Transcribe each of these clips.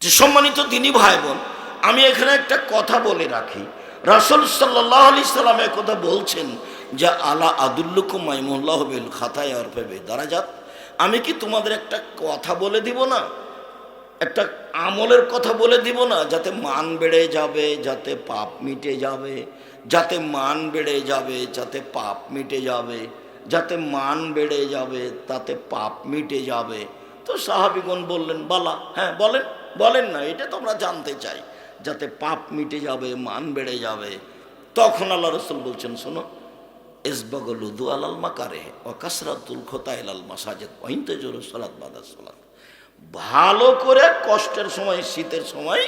যে সম্মানিত দিনী ভাই বোন আমি এখানে একটা কথা বলে রাখি। রাসুল সাল্লাহ আলি সাল্লাম কথা বলছেন যে, আলা আদুল্লুকু মাইমুল্লাহ বিল খাতায় আর পেবে দারাজাত? আমি কি তোমাদের একটা কথা বলে দিব না? একটা আমলের কথা বলে দিব না? যাতে মান বেড়ে যাবে, যাতে পাপ মিটে যাবে, যাতে মান বেড়ে যাবে, যাতে পাপ মিটে যাবে, যাতে মান বেড়ে যাবে, তাতে পাপ মিটে যাবে। তো সাহাবিগণ বললেন, বালা হ্যাঁ বলেন। বলেন না, এটা তো আমরা জানতে চাই। যাতে পাপ মিটে যাবে, মান বেড়ে যাবে। তখন আল্লাহ রসুল বলছেন, শোনো, এসবাগল উদু আলাল মাকারে ও কাসরাতুল খোতা এলাল মাসাজেদ ওহিনতে জোর সলাৎ বাদা ভালো করে কষ্টের সময়, শীতের সময়,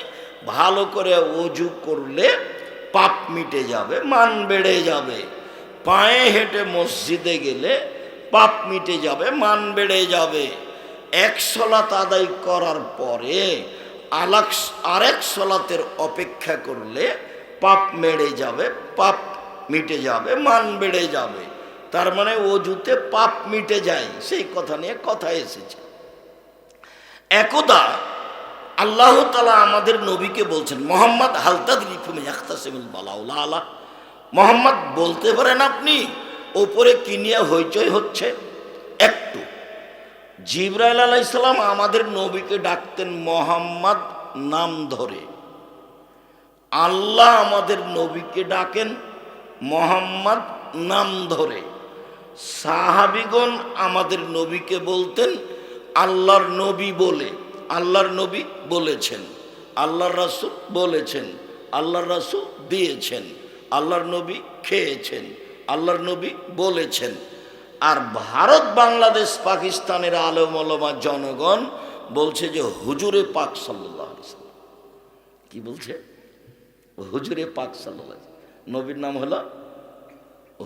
ভালো করে অজু করলে পাপ মিটে যাবে, মান বেড়ে যাবে। পায়ে হেঁটে মসজিদে গেলে পাপ মিটে যাবে, মান বেড়ে যাবে। এক সলাত আদায় করার পরে আলাক আরেক সলাতের অপেক্ষা করলে পাপ মেড়ে যাবে, পাপ মিটে যাবে, মান বেড়ে যাবে। তার মানে অজুতে পাপ মিটে যায়, সেই কথা নিয়ে কথা এসেছে। একদা আল্লাহ তালা আমাদের নবীকে বলছেন, মোহাম্মদ হালতাদ রিফুমে বালাউলা আলা মোহাম্মদ, বলতে পারেন আপনি, ওপরে কি নিয়ে হইচই হচ্ছে? জিব্রাইল আলাইসালাম আমাদের নবীকে ডাকতেন মোহাম্মদ নাম ধরে। আল্লাহ আমাদের নবীকে ডাকেন মোহাম্মদ নাম ধরে। সাহাবিগণ আমাদের নবীকে বলতেন, আল্লাহর নবী বলে, আল্লাহর নবী বলেছেন, আল্লাহর রাসুল বলেছেন, আল্লাহর রাসুল দিয়েছেন, আল্লাহর নবী খেয়েছেন, আল্লাহর নবী বলেছেন। আর ভারত, বাংলাদেশ, পাকিস্তানের আলম আলমা জনগণ বলছে যে হুজুরে পাক সাল্লাহ কি বলছে? হুজুরে পাক সাল্লাহ নবীর নাম হলো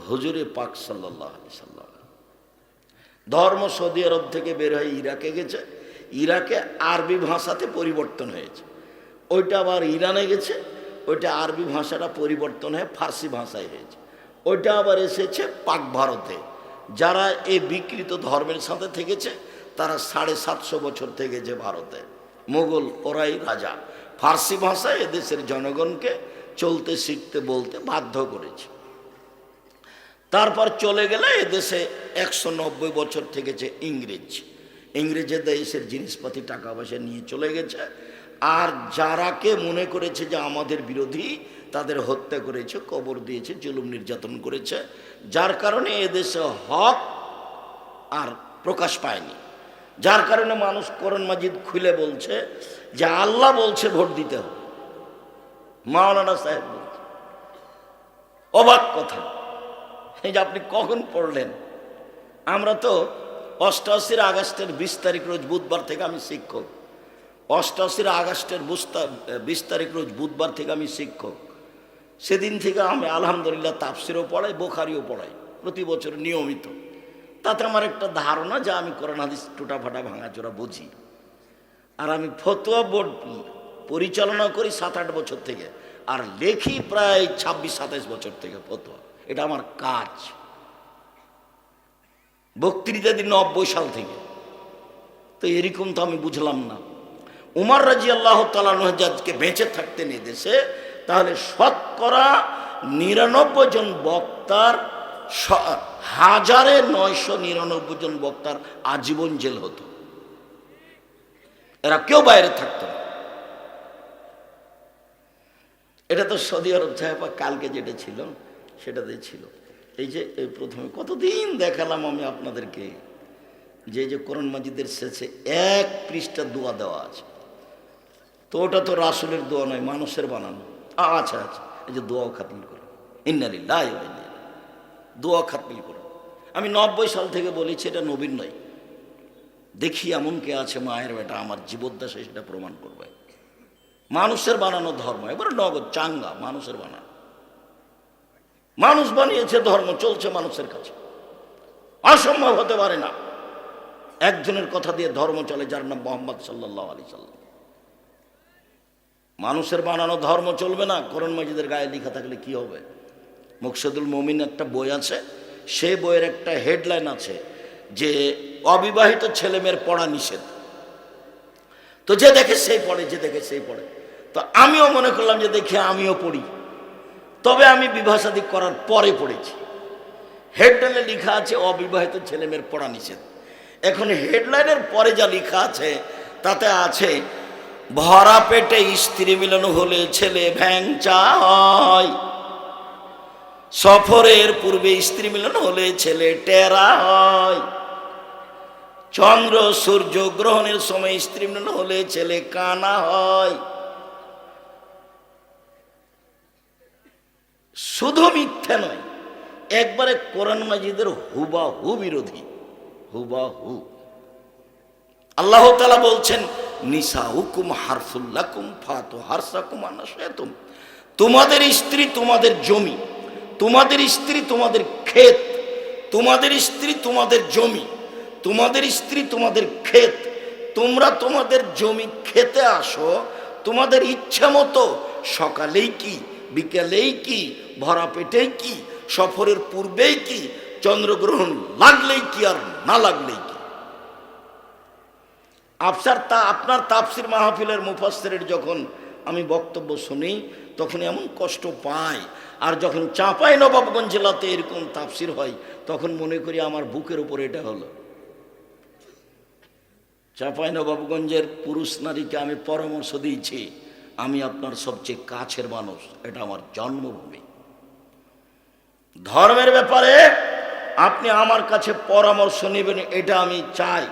হুজুরে পাক সাল্লাহ সাল্লাম ধর্ম সৌদি আরব থেকে বের হয়ে ইরাকে গেছে। ইরাকে আরবি ভাষাতে পরিবর্তন হয়েছে। ওইটা আবার ইরানে গেছে। ওইটা আরবি ভাষাটা পরিবর্তন হয়ে ফার্সি ভাষায় হয়েছে। ওইটা আবার এসেছে পাক ভারতে। যারা এই বিকৃত ধর্মের সাথে থেকেছে, তারা সাড়ে সাতশো বছর থেকেছে ভারতে। মোগল ওরাই রাজা। ফার্সি ভাষায় এদেশের জনগণকে চলতে, শিখতে, বলতে বাধ্য করেছে। তারপর চলে গেলে এদেশে একশো নব্বই বছর থেকেছে ইংরেজ। ইংরেজের দেশের জিনিসপাতি, টাকা পয়সা নিয়ে চলে গেছে। আর যারাকে মনে করেছে যে আমাদের বিরোধী তাদের হত্যা করেছে, কবর দিয়েছে, জুলুম নির্যাতন করেছে। যার কারণে এদেশে হক আর প্রকাশ পায়নি। যার কারণে মানুষ করণ মাজিদ খুলে বলছে যে আল্লাহ বলছে ভোট দিতে হবে। মাওলানা সাহেব বলছে। অবাক কথা। এই যে আপনি কখন পড়লেন? আমরা তো অষ্টআশির আগস্টের বিশ তারিখ রোজ বুধবার থেকে আমি শিক্ষক। অষ্টআশির আগস্টের বিশ তারিখ রোজ বুধবার থেকে আমি শিক্ষক। সেদিন থেকে আমি আলহামদুলিল্লাহ তাপসিরও পড়াই, বোখারিও পড়াই, প্রতি বছর নিয়মিত। তাতে আমার একটা ধারণা যে আমি করোনা হাদিস টুটাফাটা ভাঙাচোরা বুঝি। আর আমি ফতোয়া বোর্ড পরিচালনা করি সাত আট বছর থেকে, আর লেখি প্রায় ছাব্বিশ সাতাইশ বছর থেকে ফতোয়া। এটা আমার কাজ। বক্তৃতা দিন নব্বই সাল থেকে। তো এরকম তো আমি বুঝলাম না। উমার রাজি আল্লাহ তালাকে বেঁচে থাকতেন এই দেশে তাহলে শতকরা নিরানব্বই জন বক্তার হাজারে নয়শো নিরানব্বই জন বক্তার আজীবন জেল হতো। এরা কেউ বাইরে থাকতো না। এটা তো সৌদি আরব সাহেবা কালকে যেটা ছিল, সেটাতে ছিল। এই যে, এই প্রথমে কতদিন দেখালাম আমি আপনাদেরকে, যে যে করণ মাজিদের শেষে এক পৃষ্ঠা দোয়া দেওয়া আছে। তো ওটা তো রাসুলের দোয়া নয়, মানুষের বানানো। আচ্ছা আচ্ছা। এই যে দোয়াও করো। ইন্নালিল্লাহ দোয়া খাতমিল করো। আমি নব্বই সাল থেকে বলেছি, এটা নবীন নয়। দেখি এমন কে আছে মায়ের বেটা, আমার জীবদ্দাসে সেটা প্রমাণ করবে। মানুষের বানানো ধর্ম, এবারে নগদ, চাঙ্গা, মানুষের বানানো। মানুষ বানিয়েছে ধর্ম, চলছে মানুষের কাছে। অসম্ভব হতে পারে না। একজনের কথা দিয়ে ধর্ম চলে, যার নাম মোহাম্মদ সাল্লাহ আলি সাল্লাম। মানুষের বানানো ধর্ম চলবে না। করণ মজিদের গায়ে লেখা থাকলে কি হবে? মুকসদুল মমিন একটা বই আছে সেই বইয়ের একটা হেডলাইন আছে যে অবিবাহিত ছেলেমেয়ের পড়া নিষেধ। তো যে দেখে সেই পড়ে, যে দেখে সেই পড়ে। তো আমিও মনে করলাম যে দেখে আমিও পড়ি। তবে আমি বিবাহাসাদি করার পরে পড়েছি। হেডলাইনে লেখা আছে অবিবাহিত ছেলেমেয়ের পড়া নিষেধ। এখন হেডলাইনের পরে যা লেখা আছে, তাতে আছে ভরা পেটে স্ত্রী মিলন হলে ছেলে ভ্যাংচা হয় সফরের পূর্বে স্ত্রী মিলন হলে ছেলে টেরা হয় চন্দ্র, সূর্য গ্রহণের সময় স্ত্রী মিলন হলে ছেলে কানা হয় শুধু মিথ্যা নয়, একবারে কোরআন মাজিদের হুবা হু বিরোধী। হুবা হু আল্লাহ তালা বলছেন নিসা হুকুম হারফুল্লাকুম ফাতু হারসাকুম আনাশাতুম। তোমাদের স্ত্রী তোমাদের জমি, তোমাদের স্ত্রী তোমাদের ক্ষেত, তোমাদের স্ত্রী তোমাদের জমি, তোমাদের স্ত্রী তোমাদের ক্ষেত, তোমরা তোমাদের জমি খেতে আসো, তোমাদের ইচ্ছা মতো সকালেই কি, বিকেলেই কি, ভরা পেটেই কি, সফরের পূর্বেই কি, চন্দ্রগ্রহণ লাগলেই কি আর না লাগলেই কি। আফসার তা আপনার তাপসির মাহফিলের মুফাসসিরের যখন আমি বক্তব্য শুনি, তখন এমন কষ্ট পাই। আর যখন চাঁপাই নবাবগঞ্জ জেলাতে এরকম তাপসির হয়, তখন মনে করি আমার বুকের উপর এটা হলো। চাঁপাই নবাবগঞ্জের পুরুষ নারীকে আমি পরামর্শ দিয়েছি, আমি আপনার সবচেয়ে কাছের মানুষ, এটা আমার জন্মভূমি। ধর্মের ব্যাপারে আপনি আমার কাছে পরামর্শ নেবেন, এটা আমি চাই।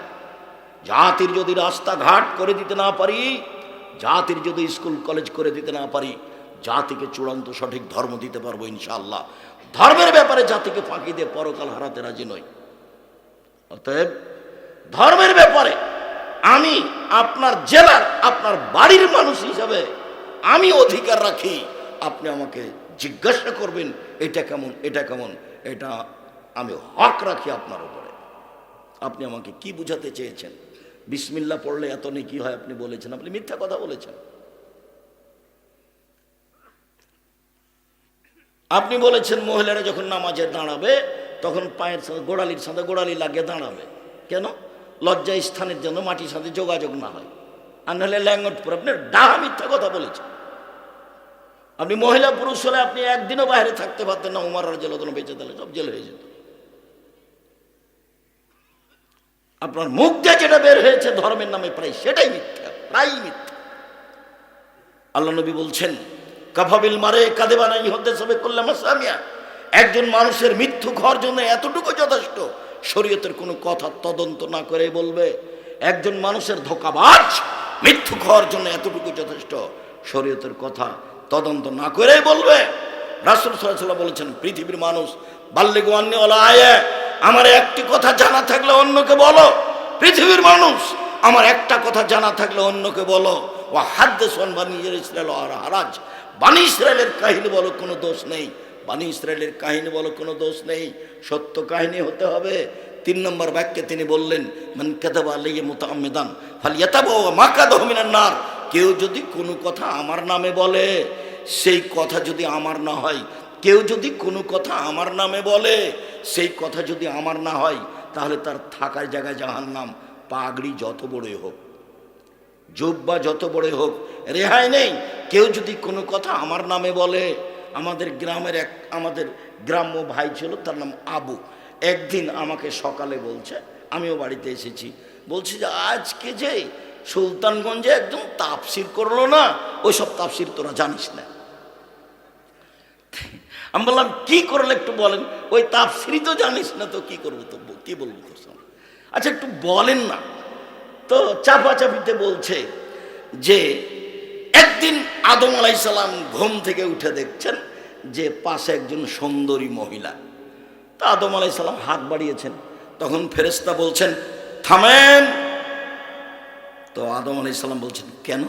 জাতির যদি রাস্তাঘাট করে দিতে না পারি, জাতির যদি স্কুল, কলেজ করে দিতে না পারি, জাতিকে চূড়ান্ত সঠিক ধর্ম দিতে পারব ইনশাআল্লাহ। ধর্মের ব্যাপারে জাতিকে ফাঁকি দিয়ে পরকাল হারাতে রাজি নই। অতএব ধর্মের ব্যাপারে আমি আপনার জেলার, আপনার বাড়ির মানুষ হিসাবে আমি অধিকার রাখি। আপনি আমাকে জিজ্ঞাসা করবেন, এটা কেমন এটা কেমন? এটা আমি হক রাখি আপনার উপরে। আপনি আমাকে কি বুঝাতে চেয়েছেন? বিসমিল্লা পড়লে এত নেকি হয় আপনি বলেছেন, আপনি মিথ্যা কথা বলেছেন। আপনি বলেছেন মহিলারা যখন নামাজে দাঁড়াবে, তখন পায়ের সাথে গোড়ালির সাথে গোড়ালি লাগিয়ে দাঁড়াবে। কেন? লজ্জা স্থানের জন্য মাটির সাথে যোগাযোগ না হয়। আর নাহলে ল্যাঙ্গট পরে আপনি ডাহা মিথ্যা কথা বলেছেন। আপনি মহিলা পুরুষ হলে আপনি একদিনও বাইরে থাকতে পারতেন না, উমার জেল বেঁচে দিলে সব জেল হয়ে যেত। আপনার মুখ দিয়ে যেটা বের হয়েছে ধর্মের নামে প্রায় সেটাই মিথ্যা, প্রায় মিথ্যা। আল্লাহ নবী বলছেন কাফাবিল মারে কাঁদে বানাই হতে সবে করলাম সামিয়া একজন মানুষের মৃত্যু ঘর জন্য এতটুকু যথেষ্ট, শরীয়তের কোনো কথা তদন্ত না করে বলবে। একজন মানুষের ধোকাবাজ মৃত্যু খাওয়ার জন্য এতটুকু যথেষ্ট, শরীয়তের কথা তদন্ত না করে বলবে। রাসুল সাল্লাহ বলেছেন, পৃথিবীর মানুষ বাল্যে গোয়ান্নিওয়ালা আয়ে আমার একটি কথা জানা থাকলে অন্যকে বলো। পৃথিবীর মানুষ, আমার একটা কথা জানা থাকলে অন্যকে বলো। ও সোন বানি ইসরায়েল আর হারাজ বানি ইসরায়েলের কাহিনী বলো, কোনো দোষ নেই। বানি ইসরায়েলের কাহিনী বলো, কোনো দোষ নেই। সত্য কাহিনী হতে হবে। তিন নম্বর বাক্যে তিনি বললেন, মান কেদাবা আলিয়ে মোতামেদান ফাল ইয়াতাবা মাকা দহমিনার নার। কেউ যদি কোনো কথা আমার নামে বলে, সেই কথা যদি আমার না হয় কেউ যদি কোনো কথা আমার নামে বলে, সেই কথা যদি আমার না হয়, তাহলে তার থাকার জায়গায় জাহান নাম পাগড়ি যত বড়ই হোক, জুব্বা যত বড় হোক, রেহাই নেই। কেউ যদি কোনো কথা আমার নামে বলে, আমাদের গ্রামের এক, আমাদের গ্রাম্য ভাই ছিল, তার নাম আবু। একদিন আমাকে সকালে বলছে, আমিও বাড়িতে এসেছি। বলছি যে, আজকে যে সুলতানগঞ্জে একদম তাপসির করল না ওই সব তাপসির তোরা জানিস না। আমি বললাম, কি করলে একটু বলেন? ওই তাপসিরই তো জানিস না তো কি করব তো কি বলব তোর? আচ্ছা একটু বলেন না। তো চাপাচাপিতে বলছে যে, একদিন আদম আলাইসাল্লাম ঘুম থেকে উঠে দেখছেন যে পাশে একজন সুন্দরী মহিলা। তা আদম আলাইসাল্লাম হাত বাড়িয়েছেন। তখন ফেরেস্তা বলছেন, থামেন। তো আদম আলাইসাল্লাম বলছেন, কেন?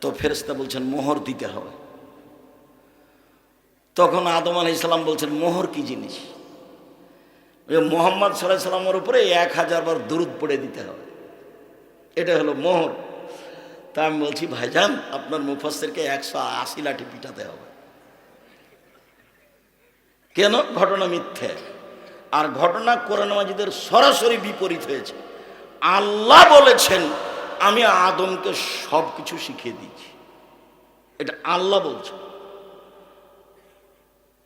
তো ফেরেস্তা বলছেন, মোহর দিতে হবে। তখন আদম আলাইসাল্লাম বলছেন, মোহর কি জিনিস? ওই মোহাম্মদ সাল্লাহ সাল্লামের উপরে এক হাজার বার দুরুদ পড়ে দিতে হবে। এটা হলো মোহর। তা আমি বলছি, ভাইজান, আপনার মুফাসেরকে একশো আশি লাঠি পিটাতে হবে। কেন? ঘটনা মিথ্যে। আর ঘটনা কোরআন মাজিদের সরাসরি বিপরীত হয়েছে। আল্লাহ বলেছেন, আমি আদমকে সব কিছু শিখিয়ে দিয়েছি। এটা আল্লাহ বলছে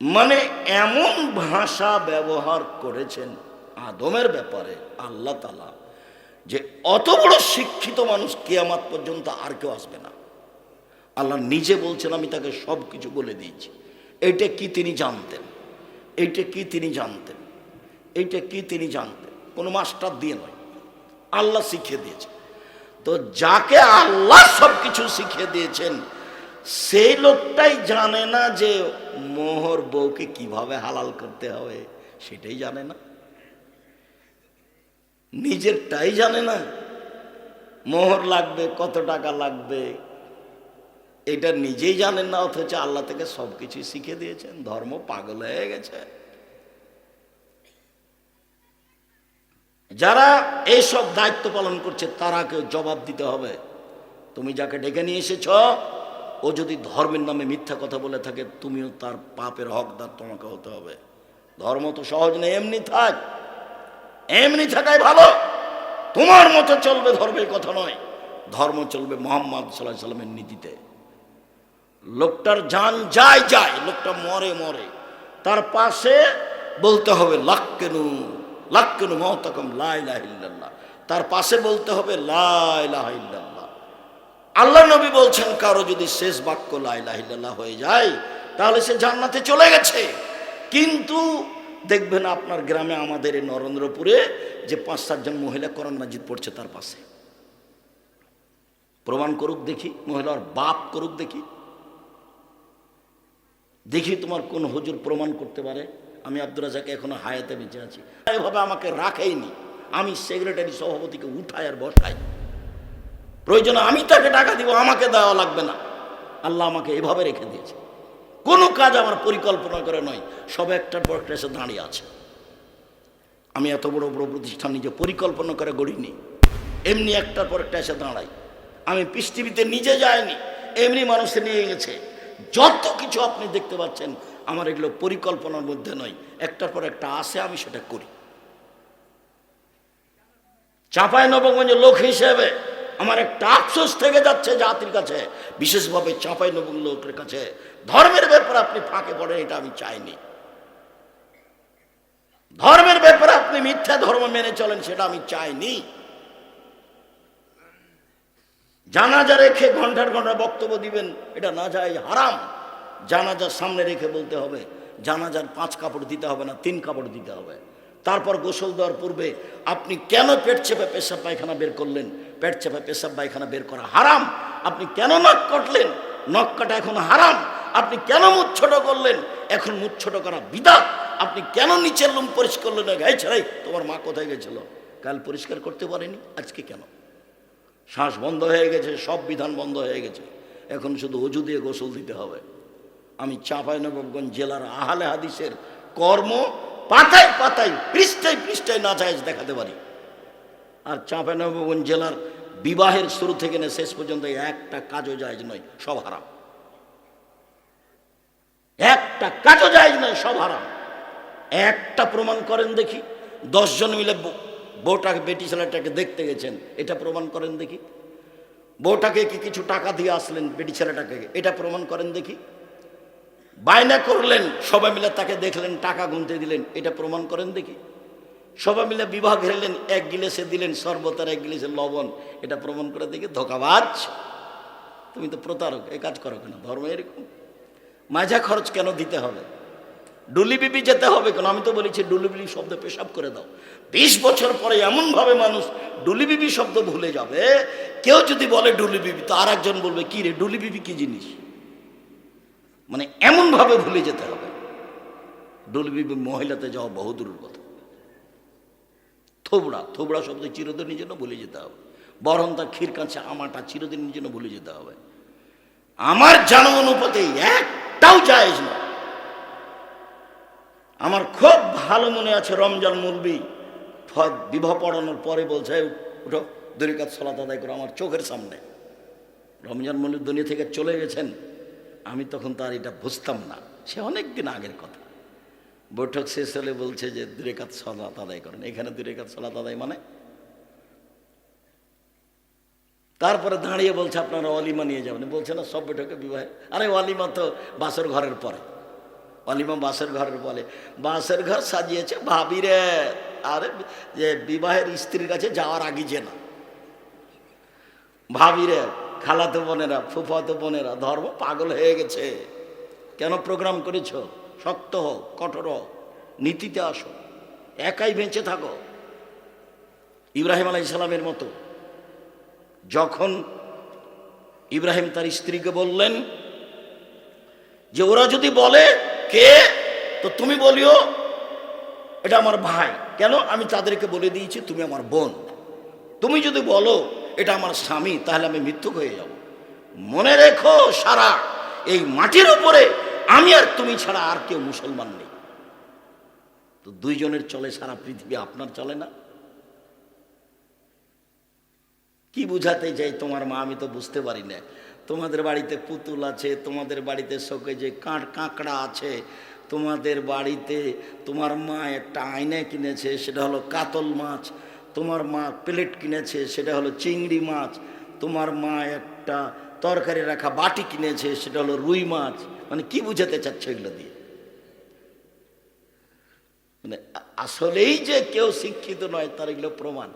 মানে এমন ভাষা ব্যবহার করেছেন আদমের ব্যাপারে, আল্লাহ তালা যে অত বড় শিক্ষিত মানুষ কেয়ামাত পর্যন্ত আর কেউ আসবে না। আল্লাহ নিজে বলছেন, আমি তাকে সব কিছু বলে দিয়েছি। এইটা কি তিনি জানতেন? এইটা কি তিনি জানতেন? এইটা কি তিনি জানতেন? কোনো মাস্টার দিয়ে নয়। আল্লাহ শিখিয়ে দিয়েছেন। তো যাকে আল্লাহ সব কিছু শিখিয়ে দিয়েছেন, সেই লোকটাই জানে না যে মোহর বউকে কীভাবে হালাল করতে হবে সেটাই জানে না। নিজেরটাই জানে না। মোহর লাগবে, কত টাকা লাগবে, এটা নিজেই জানেন না, অথচ আল্লাহ থেকে সব কিছু শিখে দিয়েছেন, ধর্ম পাগল হয়ে গেছে। যারা এইসব দায়িত্ব পালন করছে তারা তারাকে জবাব দিতে হবে। তুমি যাকে ডেকে নিয়ে এসেছ ও যদি ধর্মের নামে মিথ্যা কথা বলে থাকে, তুমিও তার পাপের হকদার তোমাকে হতে হবে। ধর্ম তো সহজ নেই এমনি থাক। এমনি থাকাই ভালো। তোমার মতো চলবে ধর্মের কথা নয়। ধর্ম চলবে মোহাম্মদ সাল্লাহ সাল্লামের নীতিতে। লোকটার যান যায় যায়, লোকটা মরে মরে। তার পাশে বলতে হবে, লাক্কেনু লাক্কেনু মহতাকম লাইলাহিল্লাহ তার পাশে বলতে হবে লাই লাইলাহিল্লাহ আল্লাহ নবী বলছেন, কারও যদি শেষ বাক্য লাইলাহিল্লাহ হয়ে যায়, তাহলে সে জান্নাতে চলে গেছে। কিন্তু দেখবেন আপনার গ্রামে আমাদের এই নরেন্দ্রপুরে যে পাঁচ সাতজন মহিলা করণ মাজিদ পড়ছে তার পাশে। প্রমাণ করুক দেখি, মহিলার বাপ করুক দেখি। দেখি তোমার কোন হুজুর প্রমাণ করতে পারে? আমি আব্দুল রাজাকে এখনও হায়াতে বেঁচে আছি। এভাবে আমাকে রাখেইনি। আমি সেক্রেটারি সভাপতিকে উঠাই আর বসাই প্রয়োজনে আমি তাকে টাকা দিব, আমাকে দেওয়া লাগবে না। আল্লাহ আমাকে এভাবে রেখে দিয়েছে। কোনো কাজ আমার পরিকল্পনা করে নয়, সব একটার পর একটা এসে দাঁড়িয়ে আছে। আমি এত বড় বড় প্রতিষ্ঠান নিজে পরিকল্পনা করে গড়িনি। এমনি একটার পর একটা এসে দাঁড়াই। আমি পৃথিবীতে নিজে যাইনি, এমনি মানুষে নিয়ে গেছে। যত কিছু আপনি দেখতে পাচ্ছেন, আমার এগুলো পরিকল্পনার মধ্যে নয়, একটার পর একটা আসে আমি সেটা করি। চাঁপাই নবগঞ্জের লোক হিসেবে আমার একটা আফসোস থেকে যাচ্ছে জাতির কাছে, বিশেষভাবে চাঁপাই নবগঞ্জ লোকের কাছে। ধর্মের ব্যাপারে আপনি ফাঁকে পড়েন, এটা আমি চাইনি। ধর্মের ব্যাপারে আপনি মিথ্যা ধর্ম মেনে চলেন, সেটা আমি চাইনি। জানাজা রেখে ঘণ্টার ঘণ্টা বক্তব্য দিবেন, এটা না যায় হারাম। জানাজার সামনে রেখে বলতে হবে, জানাজার পাঁচ কাপড় দিতে হবে না, তিন কাপড় দিতে হবে। তারপর গোসল দেওয়ার পূর্বে আপনি কেন পেট চেপে পেশাব পায়খানা বের করলেন? পেট চেপে পেশাব পায়খানা বের করা হারাম। আপনি কেন নখ কাটলেন? নখ কাটা এখন হারাম। আপনি কেন মুখ ছোট করলেন? এখন মুখ ছোট করা বিদাত। আপনি কেন নিচের লুম পরিষ্কার করলেন? গাই ছাড়াই তোমার মা কোথায় গেছিল? কাল পরিষ্কার করতে পারেনি? আজকে কেন? শ্বাস বন্ধ হয়ে গেছে, সব বিধান বন্ধ হয়ে গেছে। এখন শুধু অজু দিয়ে গোসল দিতে হবে। আমি চাঁপাইনবাবগঞ্জ জেলার আহলে হাদিসের কর্ম পাতায় পাতায়, পৃষ্ঠায় পৃষ্ঠায় না চাইজ দেখাতে পারি। আর চাঁপাইনবাবগঞ্জ জেলার বিবাহের শুরু থেকে না শেষ পর্যন্ত একটা কাজও জায়জ নয়, সব হারাম। একটা কাজও জায়জ নয়, সব হারাম। একটা প্রমাণ করেন দেখি, দশজন মিলে বউ- বউটাকে, বেটি ছেলেটাকে দেখতে গেছেন, এটা প্রমাণ করেন দেখি। বউটাকে কি কিছু টাকা দিয়ে আসলেন, বেটি ছেলেটাকে, এটা প্রমাণ করেন দেখি। বায়না করলেন, সবাই মিলে তাকে দেখলেন, টাকা গুনতে দিলেন। এটা প্রমাণ করেন দেখি। সবাই মিলে বিবাহ ঘেরলেন, এক গিলেসে দিলেন সর্বতার এক গিলেসে লবণ। এটা প্রমাণ করে দেখি, ধোকাবাজ। তুমি তো প্রতারক এই কাজ করো কেন? ধর্ম এরকম। মাঝা খরচ কেন দিতে হবে? ডুলি বিবি যেতে হবে কেন? আমি তো বলেছি, ডুলি বিবি শব্দ পেশাব করে দাও। বিশ বছর পরে এমনভাবে মানুষ ডুলি বিবি শব্দ ভুলে যাবে, কেউ যদি বলে ডুলি বিবি, তো আর একজন বলবে, কি রে, ডুলি বিবি কি জিনিস? মানে এমনভাবে ভুলে যেতে হবে। ডুলি বিবি মহিলাতে যাওয়া বহুদূরের কথা। থোবড়া থোবড়া শব্দ চিরদিনের জন্য ভুলে যেতে হবে। বরং তার ক্ষীর কাছে আমাটা চিরদিনের জন্য ভুলে যেতে হবে। আমার জানা অনুপাতে একটাও জায়েজ না আমার খুব ভালো মনে আছে রমজান মুরবি। বিবাহ পড়ানোর পরে বলছে, উঠো দরিকাত সলাত আদায় করো, আমার চোখের সামনে। রমজান মুলবি দুনিয়া থেকে চলে গেছেন। আমি তখন তার এটা বুঝতাম না। সে অনেক দিন আগের কথা। বৈঠক শেষ হলে বলছে যে দুরেকাত সলাত আদায় করেন। এখানে দুরেকাত সলাত আদায় মানে? তারপরে দাঁড়িয়ে বলছে, আপনারা অলিমা নিয়ে যাবেন। বলছে, না, সব বৈঠকে বিবাহে। আরে অলিমা তো বাসর ঘরের পরে। অলিমা বাসের ঘরের বলে। বাসের ঘর সাজিয়েছে ভাবিরে, আরে, যে বিবাহের স্ত্রীর কাছে যাওয়ার আগে যে না। ভাবিরে খালাতো বোনেরা, ফুফাতো বোনেরা, ধর্ম পাগল হয়ে গেছে। কেন প্রোগ্রাম করেছ? শক্ত হও, কঠোর হোক নীতিতে আসো, একাই বেঁচে থাকো। ইব্রাহিম আলাই ইসলামের মতো যখন ইব্রাহিম তার স্ত্রীকে বললেন যে, ওরা যদি বলে কে, তো তুমি বলিও, এটা আমার ভাই। কেন? আমি তাদেরকে বলে দিয়েছি, তুমি আমার বোন। তুমি যদি বলো এটা আমার স্বামী, তাহলে আমি মৃত্যুক হয়ে যাব। মনে রেখো সারা, এই মাটির উপরে আমি আর তুমি ছাড়া আর কেউ মুসলমান নেই। তো দুইজনের চলে সারা পৃথিবী আপনার চলে না? কি বুঝাতে চাই তোমার মা, আমি তো বুঝতে পারি না। তোমাদের বাড়িতে পুতুল আছে, তোমাদের বাড়িতে শোকে যে কাঁট, কাঁকড়া আছে, তোমাদের বাড়িতে তোমার মা একটা আয়না কিনেছে, সেটা হলো কাতল মাছ। তোমার মা প্লেট কিনেছে, সেটা হলো চিংড়ি মাছ। তোমার মা একটা তরকারি রাখা বাটি কিনেছে, সেটা হলো রুই মাছ। মানে কি বুঝাতে চাচ্ছ এগুলো দিয়ে? মানে আসলেই যে কেউ শিক্ষিত নয়, তার এগুলো প্রমাণ।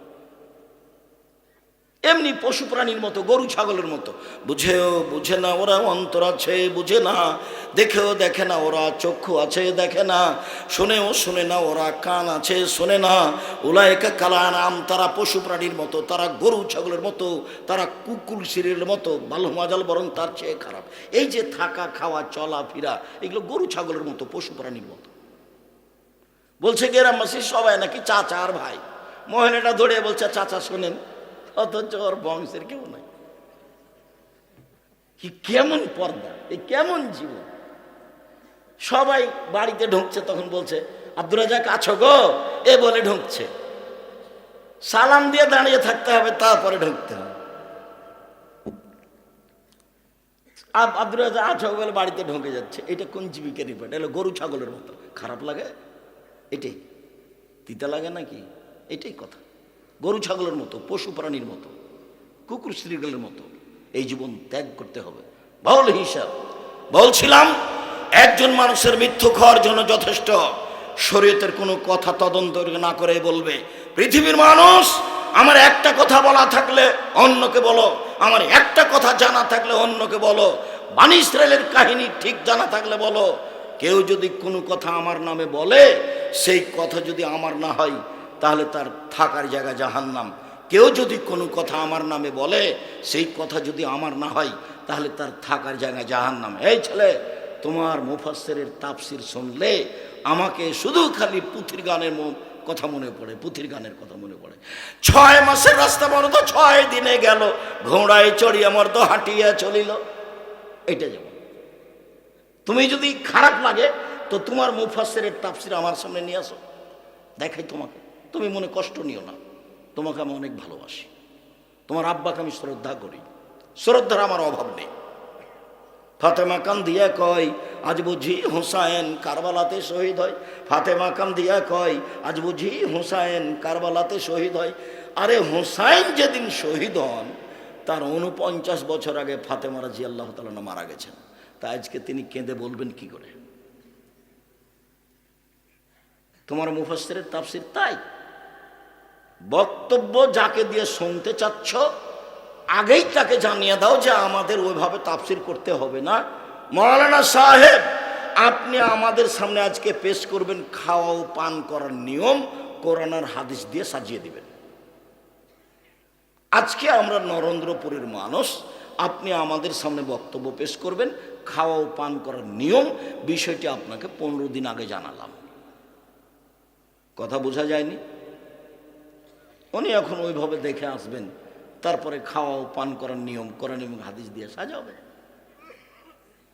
এমনি পশু প্রাণীর মতো, গরু ছাগলের মতো। বুঝেও বুঝে না ওরা অন্তর আছে, বুঝে না। দেখেও দেখে না ওরা, চক্ষু আছে, দেখে না। শোনেও শুনে না ওরা, কান আছে, শোনে না। ওলায়কা কালা নাম তারা পশু প্রাণীর মতো, তারা গরু ছাগলের মতো, তারা কুকুর সিরিয়ালের মতো ভালো মাজাল বরং তার চেয়ে খারাপ। এই যে থাকা, খাওয়া, চলা, ফিরা, এগুলো গরু ছাগলের মতো, পশু প্রাণীর মতো। বলছে গ্রামবাসী সবাই নাকি চাচা আর ভাই? মহিলাটা ধরে বলছে, চাচা, শোনেন অথচ ওর বংশের কেউ নাই। কি কেমন পর্দা, এই কেমন জীবন। সবাই বাড়িতে ঢুকছে, তখন বলছে, আব্দুর রাজাক, আছো গো? এ বলে ঢুকছে। সালাম দিয়ে দাঁড়িয়ে থাকতে হবে, তারপরে ঢুকতে হবে। আব- আব্দুর রাজা, আছো বলে বাড়িতে ঢুকে যাচ্ছে। এটা কোন জীবিকা রিপোর্ট? এলো গরু, ছাগলের মতো। খারাপ লাগে? এটাই। তিতা লাগে নাকি? এটাই কথা। গরু ছাগলের মতো, পশু প্রাণীর মতো, কুকুর শ্রীগলের মতো এই জীবন ত্যাগ করতে হবে। বল হিসাব। বলছিলাম, একজন মানুষের মৃত্যু খাওয়ার জন্য যথেষ্ট। শরীয়তের কোনো কথা তদন্ত না করে বলবে, পৃথিবীর মানুষ, আমার একটা কথা বলা থাকলে অন্যকে বলো, আমার একটা কথা জানা থাকলে অন্যকে বলো বাণী ইসরায়েলের কাহিনী ঠিক জানা থাকলে বলো, কেউ যদি কোনো কথা আমার নামে বলে, সেই কথা যদি আমার না হয় তাহলে তার থাকার জায়গা জাহান্নাম। কেউ যদি কোনো কথা আমার নামে বলে, সেই কথা যদি আমার না হয়, তাহলে তার থাকার জায়গা জাহান্নাম। এই ছেলে, তোমার মুফাসসিরের তাফসির শুনলে আমাকে শুধু খালি পুথির গানের কথা মনে পড়ে, পুথির গানের কথা মনে পড়ে। ছয় মাসের রাস্তা বড় তো ছয় দিনে গেল, ঘোড়ায় চড়িয়া তো হাঁটিয়া চলিল। এটা যেমন। তুমি যদি খারাপ লাগে, তো তোমার মুফাসসিরের তাপসির আমার সামনে নিয়ে আসো। দেখাই তোমাকে। তুমি মনে কষ্ট নিও না। তোমাকে আমি অনেক ভালোবাসি। তোমার আব্বাকে আমি শ্রদ্ধা করি। শ্রদ্ধার আমার অভাব নেই। ফাতেমা কান্দিয়া কয়, আজ বুঝি হুসায়েন কারবালাতে শহীদ হয়। ফাতেমা কান্দিয়া কয়, আজ বুঝি হুসায়েন কারবালাতে শহীদ হয়। আরে হুসাইন যেদিন শহীদ হন, তার উনপঞ্চাশ বছর আগে ফাতেমা রাজি আল্লাহ তালনা মারা গেছেন। তা আজকে তিনি কেঁদে বলবেন কি করে? তোমার মুফাসসিরের তাফসির তাই। বক্তব্য যাকে দিয়ে শুনতে চাচ্ছ, আগেই তাকে জানিয়ে দাও যে আমাদের ওইভাবে তাফসির করতে হবে না। মৌলানা সাহেব, আপনি আমাদের সামনে আজকে পেশ করবেন খাওয়া ও পান করার নিয়ম, কোরআনার হাদিস দিয়ে সাজিয়ে দিবেন। আজকে আমরা নরেন্দ্রপুরের মানুষ, আপনি আমাদের সামনে বক্তব্য পেশ করবেন, খাওয়া ও পান করার নিয়ম, বিষয়টি আপনাকে পনেরো দিন আগে জানালাম। কথা বোঝা যায়নি? উনি এখন ওইভাবে দেখে আসবেন। তারপরে খাওয়া পান করার নিয়ম করেন এবং হাদিস দিয়ে সাজাবে